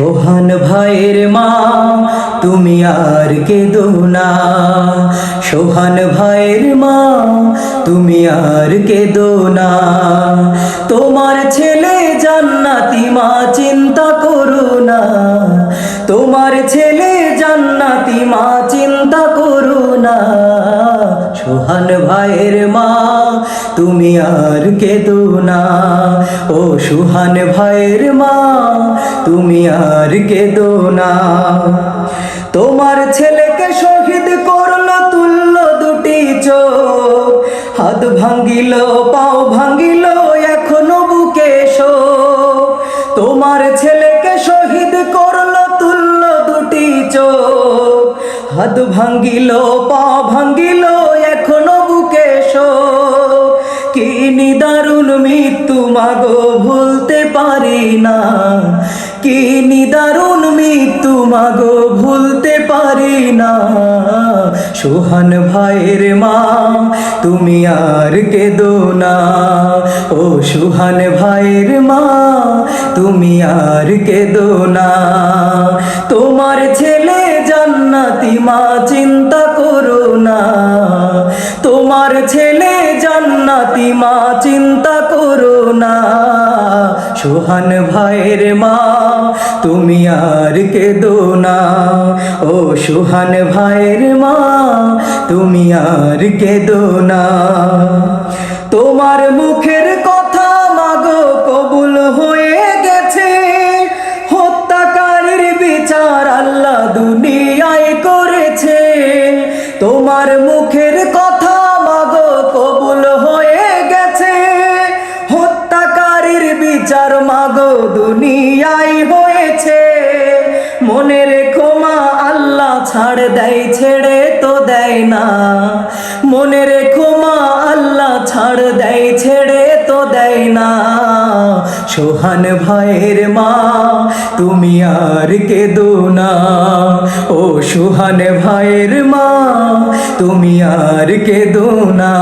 সোহান ভাইয়ের মা, তুমি আর কেঁদো না। সোহান ভাইয়ের মা, তুমি আর কেঁদো না। তোমার ছেলে জান্নাতি মা, চিন্তা করো না। তোমার ছেলে জান্নাতি মা, চিন্তা করো না। সোহান ভাইয়ের মা, তুমি আর কেঁদো না। ও সুহান ভাইয়ের মা, তুমি আর কেঁদো না। তোমার ছেলেকে শহীদ করল তুলল দুটি চোখ, হাত ভাঙ্গিল হাত ভাঙ্গিল, পা ভাঙ্গিল, এখনও বুকে কি নিদারুণ মৃত্যু, মাগো, ভুলতে পারি না। কি নিদারুণ মৃত্যু, মাগো, ভুলতে পারি না। সোহান ভাইয়ের মা, তুমি আর কেঁদো না। ও সুহান ভাইয়ের মা, তুমি আর কেঁদো না। তোমার তোমার ছেলে জান্নাতি, মা, চিন্তা করো না। সোহান ভাইয়ের মা, তুমি আর কেঁদো না। ও সোহান ভাইয়ের মা, তুমি আর কেঁদো না। তোমার মুখের কথা বিচার মাগো দুনিয়ায় হয়েছে। মনে রেখো মা, আল্লাহ ছাড় দেয়, ছেড়ে তো দেয় না। মনে রেখো মা, আল্লাহ ছাড় দেয়, ছেড়ে তো দেয় না। সোহান ভাইয়ের মা, তুমি আর কেঁদো না। ও সোহান ভাইয়ের মা, তুমি আর কেঁদো না।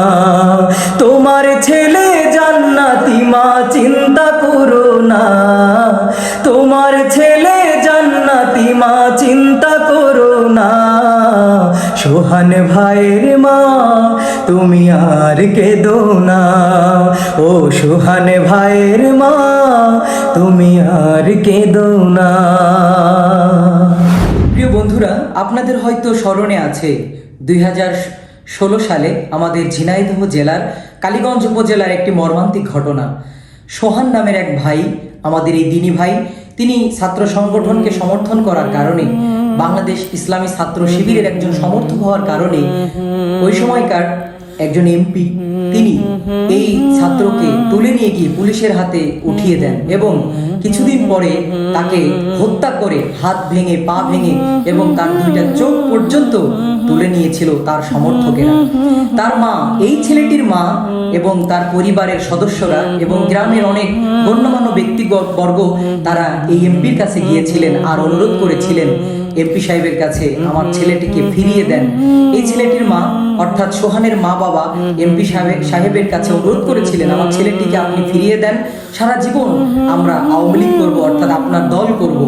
তোমার ছেলে জান্নাতি মা, চিন্তা মা, চিন্তা করো না। সোহান ভাইয়ের মা, তুমি আর কেঁদো না। ও সোহান ভাইয়ের মা, তুমি আর কেঁদো না। প্রিয় বন্ধুরা, আপনাদের হয়তো স্মরণে আছে দুই হাজার ষোলো সালে আমাদের ঝিনাইদহ জেলার কালীগঞ্জ উপজেলার একটি মর্মান্তিক ঘটনা। সোহান নামের এক ভাই, আমাদের এই দিনী ভাই তিনি ছাত্র সংগঠনকে সমর্থন করার কারণে, বাংলাদেশ ইসলামী ছাত্র শিবিরের একজন সমর্থক হওয়ার কারণে, ওই সময়কার একজন এমপি তিনি এই ছাত্রকে তুলে নিয়ে গিয়ে পুলিশের হাতে উঠিয়ে দেন এবং কিছুদিন পরে তাকে হত্যা করে হাত ভেঙে, পা ভেঙে এবং তার দুইটা চোখ পর্যন্ত নিয়েছিল তার সমর্থকেরা। তার মা এই ছেলেটির মা এবং তার পরিবারের সদস্যরা এবং গ্রামের অনেক গণ্যমান্য ব্যক্তিবর্গ তারা এই এমপির কাছে গিয়েছিলেন আর অনুরোধ করেছিলেন এমপি সাহেবের কাছে আমার ছেলেটিকে ফিরিয়ে দেন। এই ছেলেটির মা অর্থাৎ সোহানের মা বাবা এমপি সাহেব সাহেবের কাছে অনুরোধ করেছিলেন আমার ছেলেটিকে আপনি ফিরিয়ে দেন সারা জীবন আমরা আওয়ামী লীগ করব অর্থাৎ আপনার দল করব।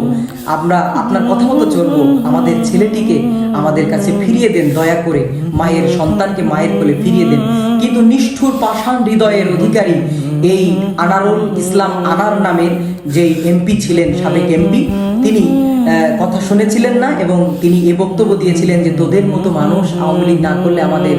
আমরা আপনার কথা মতো চলব। আমাদের ছেলেটিকে আমাদের কাছে ফিরিয়ে দেন, দয়া করে। মায়ের সন্তানকে মায়ের কোলে ফিরিয়ে দেন। কিন্তু নিষ্ঠুর পাষাণ হৃদয়ের অধিকারী এই আনারুল ইসলাম আনার নামে যেই এমপি ছিলেন, সাবেক এমপি তিনি কথা শুনেছিলেন না এবং তিনি এ বক্তব্য দিয়েছিলেন যে তোদের মতো মানুষ আওয়ামী লীগ না করলে আমাদের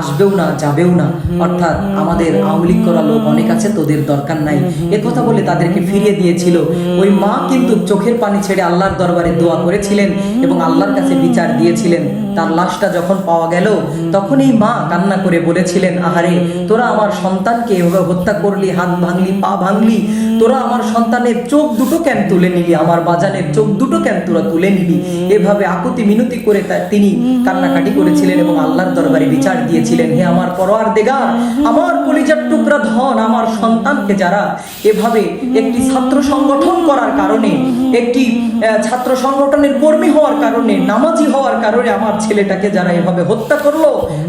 আসবেও না যাবেও না। অর্থাৎ আমাদের আওয়ামী লীগ করা লোক অনেক আছে তোদের দরকার নাই। এ কথা বলে তাদেরকে ফিরিয়ে দিয়েছিল। ওই মা কিন্তু চোখের পানি ছেড়ে আল্লাহর দরবারে দোয়া করেছিলেন এবং আল্লাহর কাছে বিচার দিয়েছিলেন। তার লাশটা যখন পাওয়া গেল তখন এই মা কান্না করে বলেছিলেন আহারে তোরা আমার সন্তানকে এভাবে হত্যা করলি হাত ভাঙলি পা ভাঙলি তোরা আমার সন্তানের চোখ দুটো কেন তুলে নিলি? আমার বাজানের চোখ দুটো কেন তোরা তুলে নিলি এভাবে আকুতি মিনতি করে তিনি কান্নাকাটি করেছিলেন এবং আল্লাহর দরবারে বিচার দিয়েছিলেন। হে আমার পরোয়ার দেগার, আমার কলিজার টুকরা ধন, আমার সন্তানকে যারা এভাবে একটি ছাত্র সংগঠন করার কারণে, একটি ছাত্র সংগঠনের কর্মী হওয়ার কারণে, নামাজি হওয়ার কারণে আমার ছেলেটাকে যারা এভাবে হত্যা করল,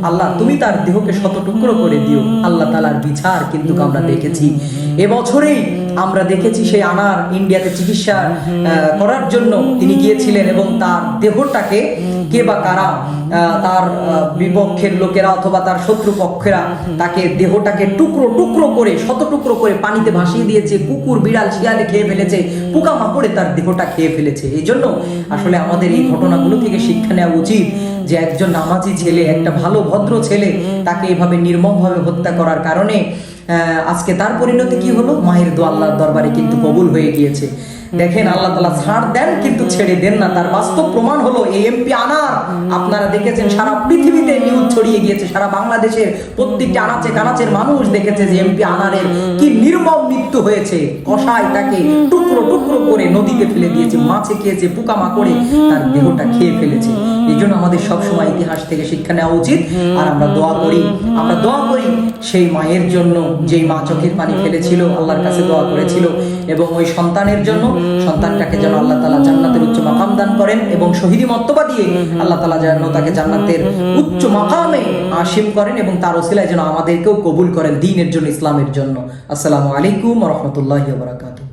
আল্লাহ তুমি তার দেহকে শত টুকরো করে দিও। আল্লাহ তালার বিচার কিন্তু আমরা দেখেছি। এবছরেই আমরা দেখেছি সেই আনার ইন্ডিয়াতে চিকিৎসা করার জন্য তিনি গিয়েছিলেন এবং তার দেহটাকে কে বা কারা তার বিপক্ষের লোকেরা অথবা তার শত্রু পক্ষেরা তাকে দেহটাকে টুকরো টুকরো করে শত টুকরো করে পানিতে ভাসিয়ে দিয়েছে কুকুর বিড়াল শিয়ালে খেয়ে ফেলেছে পোকা মাকড়ে তার দেহটা খেয়ে ফেলেছে। এই জন্য আসলে আমাদের এই ঘটনাগুলো থেকে শিক্ষা নেওয়া উচিত যে একজন নামাজি ছেলে একটা ভালো ভদ্র ছেলে তাকে এভাবে নির্মমভাবে হত্যা করার কারণে আজকে তার পরিণতি কি হলো? মায়ের দো আল্লাহর দরবারে কিন্তু কবুল হয়ে গিয়েছে। দেখেন আল্লাহ তালা ছাড় দেন কিন্তু ছেড়ে দেন না। তার বাস্তব প্রমাণ হলো এই এমপি আনার। আপনারা দেখেছেন সারা পৃথিবীতে নিউজ ছড়িয়ে গিয়েছে, সারা বাংলাদেশের প্রত্যেকটি আনাচে কানাচের মানুষ দেখেছে যে এমপি আনারের কি নির্মম মৃত্যু হয়েছে। কষায় তাকে টুকরো টুকরো করে নদীতে ফেলে দিয়েছে, মাছে খেয়েছে পোকামা করে তার দেহটা খেয়ে ফেলেছে। এই জন্য আমাদের সবসময় ইতিহাস থেকে শিক্ষা নেওয়া উচিত। আর আমরা দোয়া করি আমরা দোয়া করি সেই মায়ের জন্য যেই মা চোখের পানি ফেলেছিল আল্লাহর কাছে দোয়া করেছিল এবং ওই সন্তানের জন্য সন্তানটাকে যেন আল্লাহ তালা জান্নাতের উচ্চ মাকাম দান করেন এবং শহীদি মর্তবা দিয়ে আল্লাহ তালা যেন তাকে জান্নাতের উচ্চ মাকামে আসিম করেন এবং তার ওসিলায় যেন আমাদেরকেও কবুল করেন দিনের জন্য ইসলামের জন্য। আসসালামু আলাইকুম রহমতুল্লাহ বারাকাতুহ।